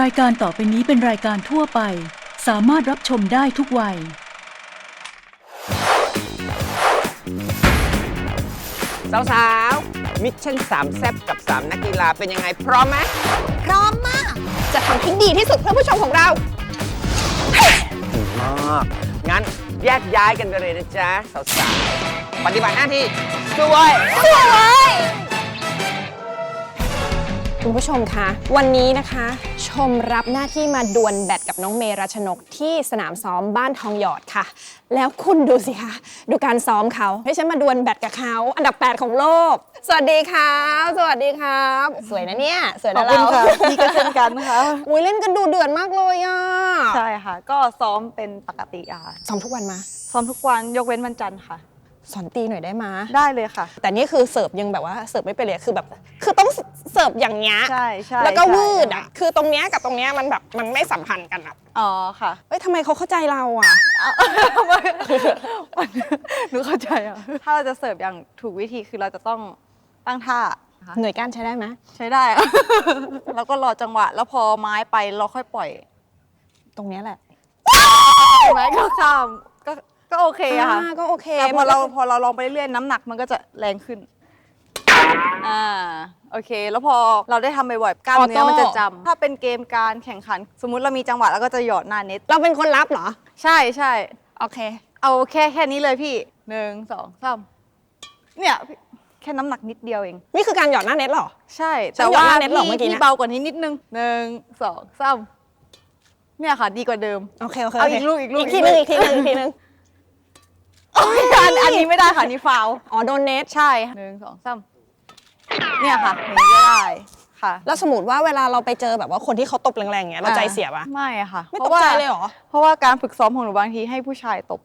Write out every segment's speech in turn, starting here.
รายการต่อไปนี้เป็นรายการทั่วไป สามารถรับชมได้ทุกวัย สาวๆมิชชั่นสามแซบกับ 3 นักกีฬาเป็นยังไง พร้อมไหมพร้อมมาก จะทำให้ดีที่สุดเพื่อผู้ชมของเรา ดีมาก งั้นแยกย้ายกันไปเลยนะจ๊ะ สาวๆปฏิบัติหน้าที่สวย คุณผู้ชมคะวันนี้นะคะ ชมรับหน้าที่มาดวลแบดกับน้องเมรัชนกที่สนามซ้อมบ้านทองหยอดค่ะ แล้วคุณดูสิคะดูการซ้อมเขาให้ฉันมาดวลแบดกับเขาอันดับ 8 ของโลก สวัสดีครับสวัสดีครับ สวยนะเนี่ยสวยขอนะบคุณเราค่ะพี่ก็เช่นกันค่ะอุ้ยเล่นกันดูเดือดมากเลยอะใช่ค่ะ ก็ซ้อมเป็นปกติอะค่ะซ้อมทุกวันมา ซ้อมทุกวันยกเว้นวันจันทร์ค่ะ สอนตีหน่อยได้มา ได้เลยค่ะ แต่นี่คือเสิร์ฟยังแบบว่าเสิร์ฟไม่เป็นเลยคือแบบ คือต้องเสิร์ฟอย่างเงี้ยใช่ใช่แล้วก็ใช่วืดอะ คือตรงเนี้ยกับตรงเนี้ยมันแบบมันไม่สัมพันธ์กันอะอ๋อค่ะเอ้ยทำไมเขาเข้าใจเราอะ หนูเข้าใจอะถ้าเราจะเสิร์ฟอย่างถูกวิธีคือเราจะต้องตั้งท่าค่ะหน่วยก้านใช้ได้ไหมใช้ได้อะ แล้วก็รอจังหวะ แล้วพอไม้ไปเราค่อยปล่อยตรงเนี้ยแหละ ไม้ก็ข้าม ก็ก็โอเคอะค่ะอ่าก็โอเคแต่พอมันก็เราพอเราลองไปเรื่อยๆน้ำหนักมันก็จะแรงขึ้น อ่าโอเค แล้วพอเราได้ทำบ่อยๆกล้ามเนื้อมันจะจำถ้าเป็นเกมการแข่งขัน สมมุติเรามีจังหวะแล้วก็จะหยอดหน้าเน็ตเราเป็นคนรับเหรอ ใช่ใช่ โอเค เอาแค่แค่นี้เลยพี่หนึ่งสองสามเนี่ยพี่แค่น้ำหนักนิดเดียวเอง นี่คือการหยอดหน้าเน็ตเหรอ ใช่ฉัแต่นหยอดว่าหน้าเน็ตหรอพี่เมื่อกี้พี่เนี่ยเบากว่านี้นิดนึงหนึ่งสองสามเนี่ยค่ะดีกว่าเดิม โอเคโอเคเอาโคอีกลูกอีกลูก อีกทีนึงอีกทีนึงอีกทีนึง อันอันนี้ไม่ได้ค่ะอันนี่ฟาวล์อ๋อโดนเน็ตใช่หนึ่งสองสามเนี่ยค่ะอย่างนี้ก็ได้ค่ะแล้วสมมติว่าเวลาเราไปเจอแบบว่าคนที่เขาตบแรงๆอย่างเงี้ยเราใจเสียปะไม่อะค่ะไม่พตราะกว่าใจเลยเหรอ เพราะว่าการฝึกซ้อมของหนูบางทีให้ผู้ชายตบ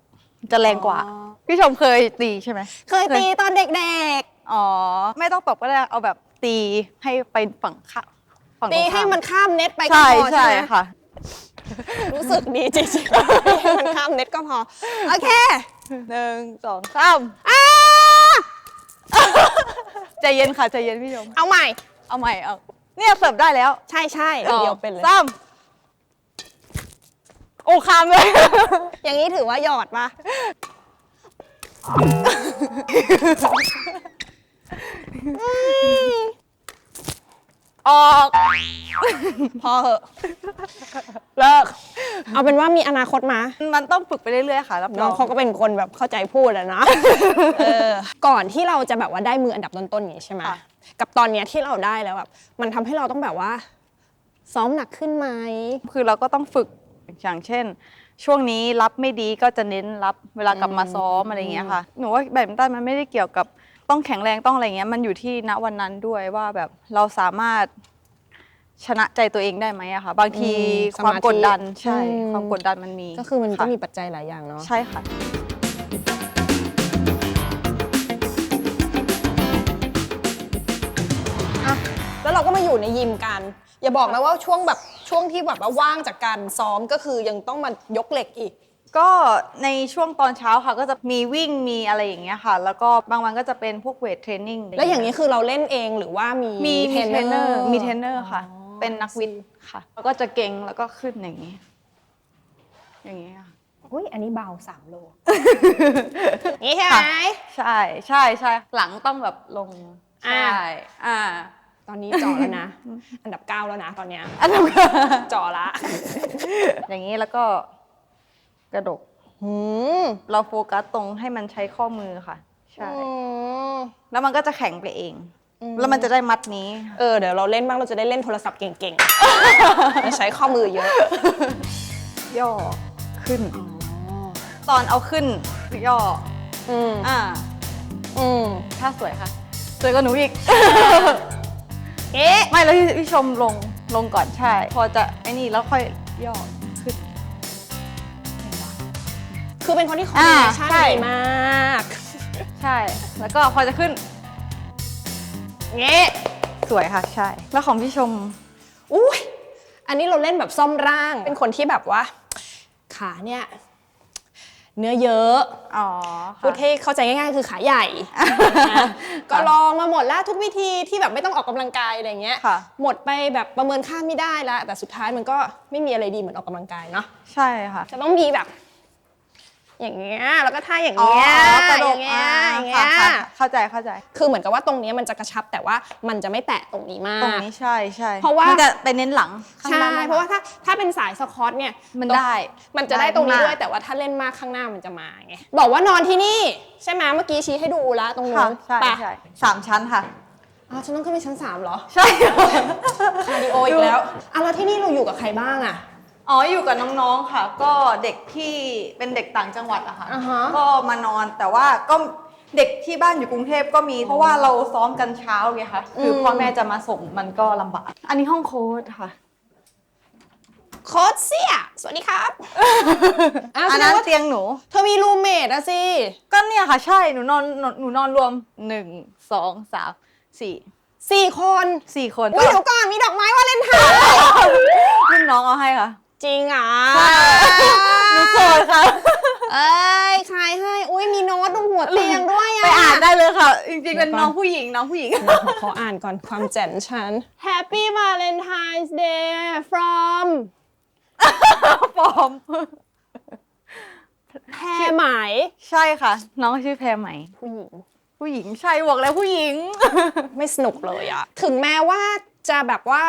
จะแรงกว่า อ๋อ พี่ชมเคยตีใช่ไหม เคยตีตอนเด็กอ๋อ ไม่ต้องตบก็ได้เอาแบบตีให้ไปฝั่งข้าฝั่งๆ ตีรงข้าให้มันข้ามเน็ตไปก็ใช่พอใช่ใช่ไหมค่ะ รู้สึกดีจริงๆให้มันข้ามเน็ตก็พอ โอเค หนึ่งสองสามใจเย็นค่ะใจเย็นพี่ชมเอาใหม่ เอาใหม่เอาเนี่ยเสิร์ฟได้แล้วใช่ใช่เดียวเป็นเลย สามโอ้คามเลย อย่างนี้ถือว่าหยอดปะ ออก พอเหอะเลิก เอาเป็นว่ามีอนาคตมามันต้องฝึกไปเรื่อยๆค่ะรับรน้อองงเขาก็เป็นคนแบบเข้าใจพูดอะนะ เออ ก่อนที่เราจะแบบว่าได้มืออันดับต้นๆอย่างนี้ใช่ไหมค่ะ กับตอนเนี้ยที่เราได้แล้วแบบมันทำให้เราต้องแบบว่า ซ้อมหนักขึ้นไหม คือเราก็ต้องฝึกอย่างเช่น ช่วงนี้รับไม่ดีก็จะเน้นรับเวลากลับมาซ้อมอะไรอย่างเงี้ยค่ะหนูว่าแบดมินตันมันไม่ได้เกี่ยวกับ ต้องแข็งแรงต้องอะไรเงี้ยมันอยู่ที่ณวันนั้นด้วยว่าแบบเราสามารถชนะใจตัวเองได้ไหมอะค่ะ บางทีอืมความสมาธิกดดันใช่ อืม ความกดดันมันมีก็คือมันก็ะมีปัจจัยหลายอย่างเนาะ ใช่ค่ะ อะแล้วเราก็มาอยู่ในยิมกัน อย่าบอกนะว่าช่วงแบบช่วงที่แบบว่าว่างจากการซ้อมก็คือยังต้องมายกเหล็กอีก ก็ในช่วงตอนเช้าค่ะก็จะมีวิ่งมีอะไรอย่างเงี้ยค่ะ แล้วก็บางวันก็จะเป็นพวกเวทเทรนนิ่งแล้วอย่างนี้คือเราเล่นเองหรือว่ามีมีมีเทรนเนอร์มีเทรนเนอร์ค่ะอ๋อเป็นนักวิทย์ค่ะ แล้วก็จะเก่งแล้วก็ขึ้นอย่างนี้ อย่างนี้ค่ะอุ้ยอันนี้เบาสามโล นี่ใช่ไหมใช่ใช่ใช่หลังต้องแบบลงอ่าใช่อ่าตอนนี้จ่อแล้วนะ อันดับเก้าแล้วนะตอนเนี้ยอันนั้นก็จ่อละ อย่างนี้แล้วก็ กระดก หืมเราโฟกัสตรงให้มันใช้ข้อมือค่ะ ใช่ อืมแล้วมันก็จะแข็งไปเองอืมแล้วมันจะได้มัดนี้ เออเดี๋ยวเราเล่นบ้างเราจะได้เล่นโทรศัพท์เก่งๆจะใช้ข้อมือเยอะย่อขึ้น ตอนเอาขึ้นย่อ อืมอ่า อืมถ้าสวยค่ะสวยกว่าหนูอีก เอ๊ะ ไม่แล้วพี่พี่ชมลงลงก่อนใช่ พอจะไอ้นี่แล้วค่อยย่อ คือเป็นคนที่คอมอ่าบิเนชั่นใช่ ดีมาก ใช่ แล้วก็พอจะขึ้น เงี้สวยค่ะ ใช่ แล้วของพี่ชม อุ้ยอันนี้เราเล่นแบบซ่อมร่าง เป็นคนที่แบบว่า ขาเนี่ย เนื้อเยอะ อ๋อพูดให้เข้าใจง่ายๆ คือขาใหญ่นะก็ลองมาหมดแล้วทุกวิธีที่แบบไม่ต้องออกกำลังกายอะไรเงี้ย ค่ะ หมดไปแบบประเมินค่าไม่ได้แล้วแต่สุดท้ายมันก็ไม่มีอะไรดีเหมือนออกกำลังกายเนาะ ใช่ค่ะ จะต้องมีแบบ อย่างเงี้ยแล้วก็ท่าอย่างอ๋อเงี้ยกระโดอดย่างเงี้ยอย่างเงี้ค่ะยค่ะเข้าใจเข้าใจ คือเหมือนกับว่าตรงเนี้ยมันจะกระชับแต่ว่ามันจะไม่แตะตรงนี้มาก ตรงนี้ใช่ใช่เพราะว่ามันจะไปเน้นหลังข้างใช่ล่างมกกเพราะว่าถ้าถ้าเป็นสายสควอตเนี่ยมันตรงได้มันจะได้ตรงนี้ได้มากด้วยแต่ว่าถ้าเล่นมากข้างหน้ามันจะมาไงบอกว่านอนที่นี่ใช่ไหมเมื่อกี้ชี้ให้ดูแล้วตรงนู้ค่ะนใช่ไปใช่สามชั้นค่ะอ๋อฉันต้องขึ้นไปชั้นสามเหรอ ใช่คาร์ดิโออีกแล้วอะแล้วที่นี่เราอยู่กับใครบ้างอะ อ๋ออยู่กับน้องๆค่ะ ก็เด็กที่เป็นเด็กต่างจังหวัดอะค่ะ อ่าฮะ ก็มานอนแต่ว่าก็เด็กที่บ้านอยู่กรุงเทพก็มี เพราะว่าเราซ้อมกันเช้าไงคะคือพ่อแม่จะมาส่งมันก็ลำบาก อันนี้ห้องโค้ดค่ะ โค้ชเสีย สวัสดีครับอ้าวอัแสนดนั้งนว่าเตียงหนู เธอมีรูเมทอะสิ ก็เนี่ยค่ะใช่หนูนอนหนูหนูนอนรวมหนึ่งสองสามสี่สี่คนสี่คนอุ้ยเดี๋ยวก่อนมีดอกไม้วาเลนไทน์รุ่นน้องเอาให้ค่ะ จริงอะหนูโสดค่ะ เอ้ยใครให้ อุ้ยมีโน้ตตรงหัวเตียงด้วยอะไปอ่านได้เลยค่ะ จริงๆ เป็นน้องผู้หญิงน้องผู้หญิง ขออ่านก่อนความแจ๋นฉัน Happy Valentine's Day from ปลอม แพรไหมใช่ค่ะ น้องชื่อแพรไหม ผู้หญิง ผู้หญิงใช่บอกแล้วผู้หญิง ไม่สนุกเลยอะถึงแม้ว่า จะแบบว่า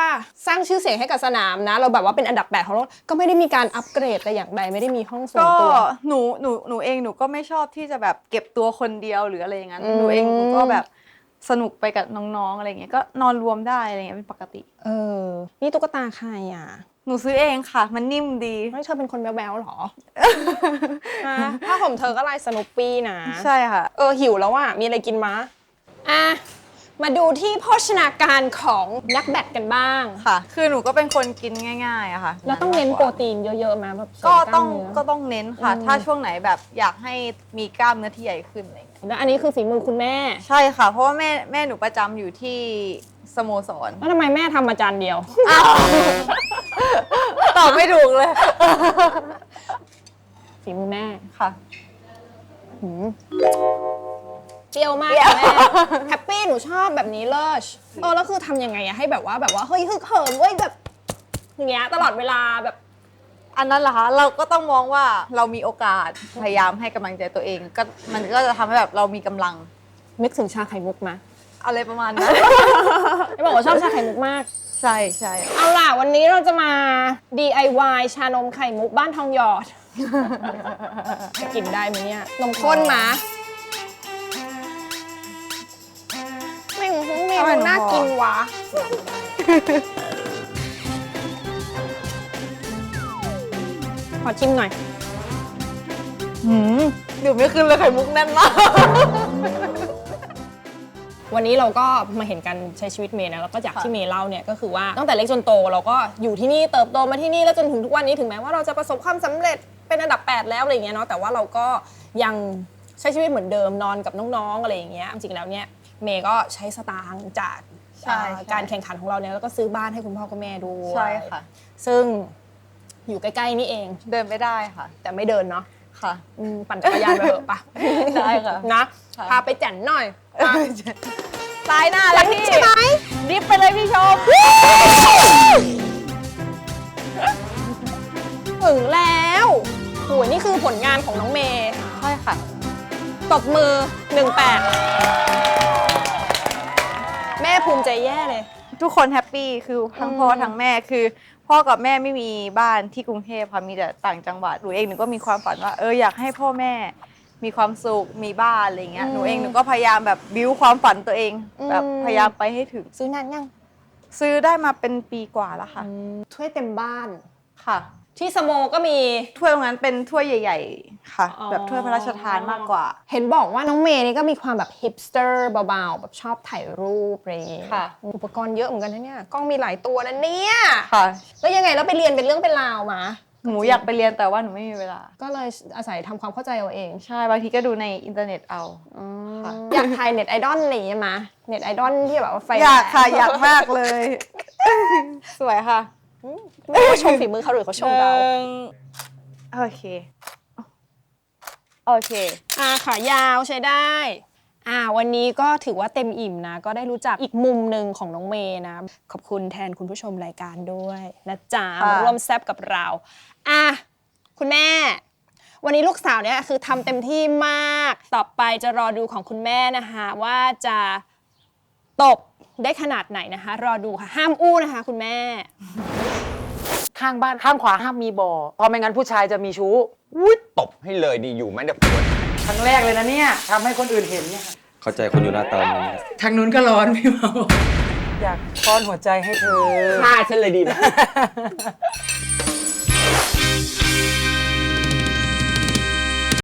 สร้างชื่อเสียงให้กับสนามนะ เราแบบว่าเป็นอันดับแปดของโลกก็ไม่ได้มีการอัปเกรดแต่อย่างใดไม่ได้มีห้องส่วนก็ตัว หนูหนูหนูเองหนูก็ไม่ชอบที่จะแบบเก็บตัวคนเดียวหรืออะไรอย่างนั้นอืม หนูเองหนูก็แบบสนุกไปกับน้องๆอะไรอย่างเงี้ยก็นอนรวมได้อะไรอย่างเงี้ยเป็นปกติ เออ นี่ตุ๊กตาใครอะหนูซื้อเองค่ะ มันนิ่มดี ไม่เธอเป็นคนแบ๊วๆหรอ ฮะผ้าห่มเธอก็ลายสนุปปี้นะ ใช่ค่ะ เออหิวแล้วอะ มีอะไรกินมะอะ มาดูที่โภชนาการของนักแบดกันบ้าง ค่ะ คือหนูก็เป็นคนกินง่ายๆอะค่ะแล้วต้องเน้นโปรตีนเยอะๆไหมแบบเสริมก็ล้ามต้องเนื้ ก็ต้องเน้นค่ะถ้าช่วงไหนแบบอยากให้มีกล้ามเนื้อที่ใหญ่ขึ้นอะไรอย่างเงี้ยแล้วอันนี้คือฝีมือคุณแม่ ใช่ค่ะ เพราะว่าแม่แม่หนูประจำอยู่ที่สโมสรแล้วทำไมแม่ทำมาจานเดียวตอบไม่ถูกเลยฝีมือแม่ค่ะหืม เปรี้ยวมากค่ะแม่แฮปปี้หนูชอบแบบนี้เลยเออแล้วคือทำยังไงอะให้แบบว่าแบบว่าเฮ้ยฮึกเหิมเว้ยแบบอย่างเงี้ยตลอดเวลาแบบ อันนั้นเหรอคะเราก็ต้องมองว่าเรามีโอกาสพยายามให้กำลังใจตัวเอง ก็มันก็จะทำให้แบบเรามีกำลังนึกถึงชาไข่มุกมาอะไรประมาณนั้น ไม่บอกว่าชอบชาไข่มุกมาก ใช่ใช่เอาล่ะวันนี้เราจะมา DIY ชานมไข่มุกบ้านทองหยอดจะกินได้ไหมเนี่ยนมข้นมา มนูน่ากินวะขอชิมหน่อยหืมดื่มไม่ขึ้นเลยไข่มุกแน่นมาก วันนี้เราก็มาเห็นการใช้ชีวิตเมย์นะแล้วก็จากค่ะที่เมย์เล่าเนี่ยก็คือว่าตั้งแต่เล็กจนโตเราก็อยู่ที่นี่เติบโตมาที่นี่แล้วจนถึงทุกวันนี้ถึงแม้ว่าเราจะประสบความสำเร็จเป็นอันดับ 8 แล้วอะไรอย่างเงี้ยเนาะแต่ว่าเราก็ยังใช้ชีวิตเหมือนเดิมนอนกับน้องๆอะไรอย่างเงี้ยจริงๆแล้วเนี่ย เมย์ก็ใช้สตางค์จากใช่เอ่อใช่ การแข่งขันของเราเนี่ยแล้วก็ซื้อบ้านให้คุณพ่อคุณแม่ด้วยใช่ค่ะ ซึ่งอยู่ใกล้ๆนี่เอง เดินไปได้ค่ะแต่ไม่เดินเนาะค่ะ อืมปั่นจักรยานไปเถอะปะ ได้ค่ะ นะค่ะ พาไปแจ่นหน่อยไปซ้ายหน้าเลยพี่ใช่ไหมดิฟไปเลยพี่ชมถึงแล้วโหยนี่คือผลงานของน้องเมย์ ใช่ค่ะ ตบมือ 18แม่ภูมิใจแย่เลย ทุกคนแฮปปี้คือทั้งพ่อทั้งแม่คือ พ่อกับแม่ไม่มีบ้านที่กรุงเทพค่ะมีแต่ต่างจังหวัดหนูเองหนูก็มีความฝันว่าเอออยากให้พ่อแม่มีความสุขมีบ้านอะไรเงี้ยอืมหนูเองหนูก็พยายามแบบบิวความฝันตัวเองอืมแบบพยายามไปให้ถึง ซื้อนานยังซื้อได้มาเป็นปีกว่าแล้วค่ะ ถ้วยเต็มบ้านค่ะ ที่สโมก็มี ถ้วยตรงนั้นเป็นถ้วยใหญ่ ๆ ค่ะ อ๋อ แบบถ้วยพระราชทานมากกว่า เห็นบอกว่าน้องเมย์นี่ก็มีความแบบฮิปสเตอร์เบาๆ แบบชอบถ่ายรูปอะไรอย่างเงี้ยค่ะ อุปกรณ์เยอะเหมือนกันนะเนี่ย กล้องมีหลายตัวนะเนี่ย ค่ะ แล้วยังไงแล้วไปเรียนเป็นเรื่องเป็นราวมา หนูอยากไปเรียนแต่ว่าหนูไม่มีเวลา ก็เลยอาศัยทำความเข้าใจเอาเองใช่ บางทีก็ดูในอินเทอร์เน็ตเอา ค่ะ อยากถ่ายเน็ตไอดอลอะไรอย่างเงี้ยมาเน็ตไอดอลที่แบบว่าไฟอยากค่ะแรงอยากมากเลย สวยค่ะ ไม่รู้ว่าชมฝีมือเขาหรือเขาชมเราหนึ่งโอเค โอเค อ่าขายาวใช้ได้ อ่า วันนี้ก็ถือว่าเต็มอิ่มนะ ก็ได้รู้จักอีกมุมหนึ่งของน้องเมย์นะ ขอบคุณแทนคุณผู้ชมรายการด้วยนะจ๊ะค่ะมาร่วมแซบกับเรา อะ คุณแม่ วันนี้ลูกสาวเนี่ยคือทำเต็มที่มาก ต่อไปจะรอดูของคุณแม่นะคะว่าจะตบได้ขนาดไหนนะคะ รอดูค่ะ ห้ามอู้นะคะ คุณแม่ ข้างบ้านข้างขวาห้ามมีบ่อเพราะไม่งั้นผู้ชายจะมีชู้อุ้ยตบให้เลยดีอยู่ไหมเดี๋ยวปวดครั้งแรกเลยนะเนี่ยทำให้คนอื่นเห็นเนี่ยเข้าใจคนอยู่หน้าเตานี้ทางนู้นก็ร้อนพี่เมาอยากป้อนหัวใจให้เธอ ฆ่าฉันเลยดีไหม